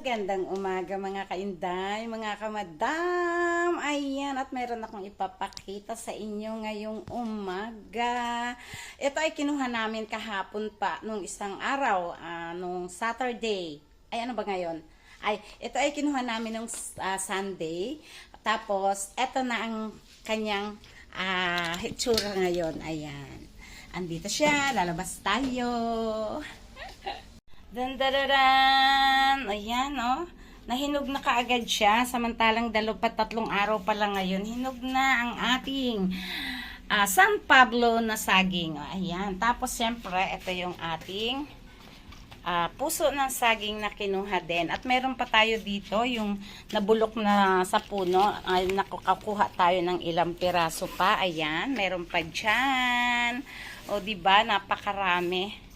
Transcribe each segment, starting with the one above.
Magandang umaga mga kainday, mga kamadam. Ayan, at meron akong ipapakita sa inyo ngayong umaga. Ito ay kinuha namin kahapon pa, nung isang araw, ah, nung Saturday. Ay, ano ba ngayon? Ay, ito ay kinuha namin nung ah, Sunday. Tapos, ito na ang kanyang ah, hitsura ngayon. Ayan. Andito siya, lalabas tayo. Dandararan! Ayan, oh. Nahinog na kaagad siya. Samantalang dalawa tatlong araw pa lang ngayon. Hinog na ang ating ah, San Pablo na saging. Ayan. Tapos, siyempre, ito yung ating ah, puso ng saging na kinuha din. At meron pa tayo dito, yung nabulok na sa puno. Ay, nakukuha tayo ng ilang piraso pa. Ayan, meron pa dyan. O, di ba Napakarami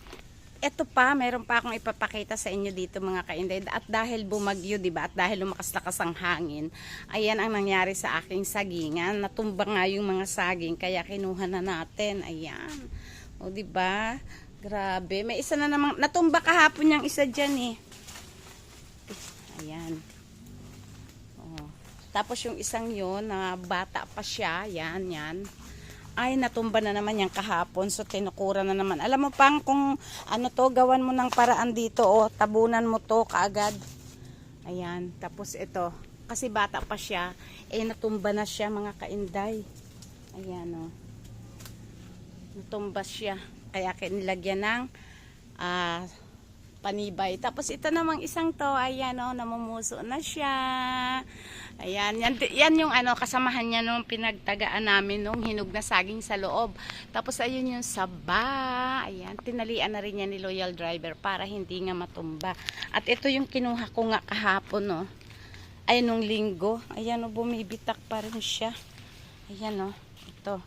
eto pa, meron pa akong ipapakita sa inyo dito mga kainday. At dahil bumagyo, di ba? At dahil lumakas-lakas ang hangin, ayan ang nangyari sa aking sagingan. Natumba nga yung mga saging, kaya kinuha na natin. Ayan. O, di ba? Grabe. May isa na namang, natumba kahapon yung isa dyan eh. Ayan. O. Tapos yung isang yon na bata pa siya, yan, yan ay natumba na naman yung kahapon so tinukura na naman. Alam mo pang kung ano to gawan mo ng paraan dito o tabunan mo to kaagad. Ayan tapos ito. Kasi bata pa siya eh natumba na siya mga kainday. Ayan o. Natumba siya. Kaya kinilagyan ng ah panibay. Tapos ito namang isang to, ayan o, namumuso na siya. Ayan, yan, yan yung ano, kasamahan niya nung pinagtagaan namin nung hinog na saging sa loob. Tapos ayun yung saba. Ayan, tinalian na rin niya ni Loyal Driver para hindi nga matumba. At ito yung kinuha ko nga kahapon, no. Ayun nung linggo. Ayan o, bumibitak pa rin siya. Ayan o, ito.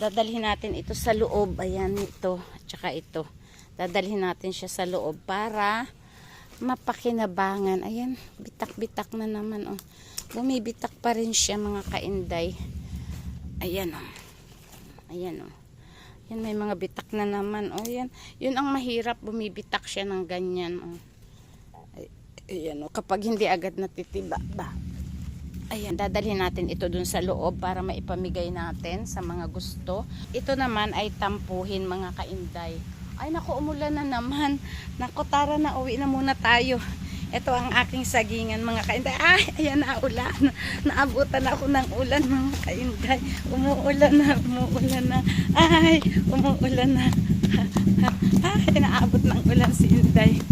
Dadalhin natin ito sa loob. Ayan, ito. At saka ito dadalhin natin siya sa loob para mapakinabangan. Ayan, bitak-bitak na naman. Oh. Bumibitak pa rin siya mga kainday. Ayan oh. Ayan oh. Yan may mga bitak na naman. Oh, yan. Yun ang mahirap, bumibitak siya ng ganyan. Oh. Ay, ayan oh. Kapag hindi agad natitiba ba. Ayan, dadalhin natin ito dun sa loob para maipamigay natin sa mga gusto. Ito naman ay tampuhin mga kainday. Ay naku, umulan na naman. Naku, tara na, uwi na muna tayo. Ito ang aking sagingan mga kainday. Ay, ayan na ulan. Naabutan ako ng ulan mga kainday. Umuulan na, umuulan na. Ay, umuulan na. Ay, naabot ng ulan si Inday.